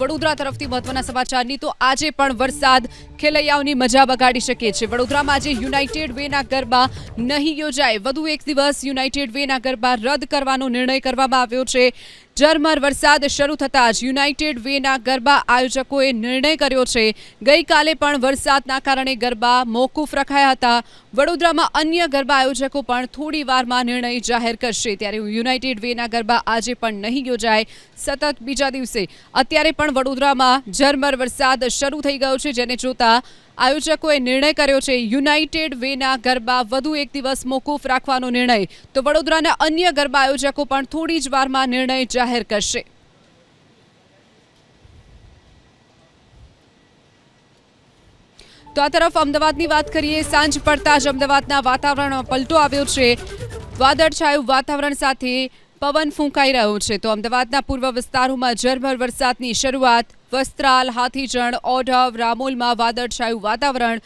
વડોદરા તરફથી મહત્વના સમાચારની તો આજે પણ વરસાદ ખેલૈયાઓની મજા બગાડી શકે છે. વડોદરામાં આજે યુનાઇટેડ વેના ગરબા નહીં યોજાય. વધુ એક દિવસ યુનાઇટેડ વેના ગરબા રદ કરવાનો નિર્ણય કરવામાં આવ્યો છે. ઝરમર વરસાદ શરૂ થતાં જ યુનાઇટેડ વેના ગરબા આયોજકોએ નિર્ણય કર્યો છે. ગઈકાલે પણ વરસાદના કારણે ગરબા મોકૂફ રખાયા હતા. વડોદરામાં અન્ય ગરબા આયોજકો પણ થોડી વારમાં નિર્ણય જાહેર કરશે. ત્યારે યુનાઇટેડ વેના ગરબા આજે પણ નહીં યોજાય. સતત બીજા દિવસે. અત્યારે પણ વડોદરામાં ઝરમર વરસાદ શરૂ થઈ ગયો છે, જેને જોતા આયોજકોએ નિર્ણય કર્યો છે, યુનાઇટેડ વેના ગરબા વધુ એક દિવસ મોકૂફ રાખવાનો નિર્ણય. તો વડોદરાના અન્ય ગરબા આયોજકો પણ થોડી જ વારમાં નિર્ણય જાહેર કરશે. તો આ તરફ અમદાવાદની વાત કરીએ, સાંજ પડતા જ અમદાવાદના વાતાવરણમાં પલટો આવ્યો છે. વાદળછાયું વાતાવરણ સાથે પવન ફૂંકાઈ રહ્યો છે. તો અમદાવાદના પૂર્વ વિસ્તારોમાં ઝરમર વરસાદની શરૂઆત, વસ્ત્રાલ, હાથીજણ, ઓઢવ, રામોલમાં વાદળછાયું વાતાવરણ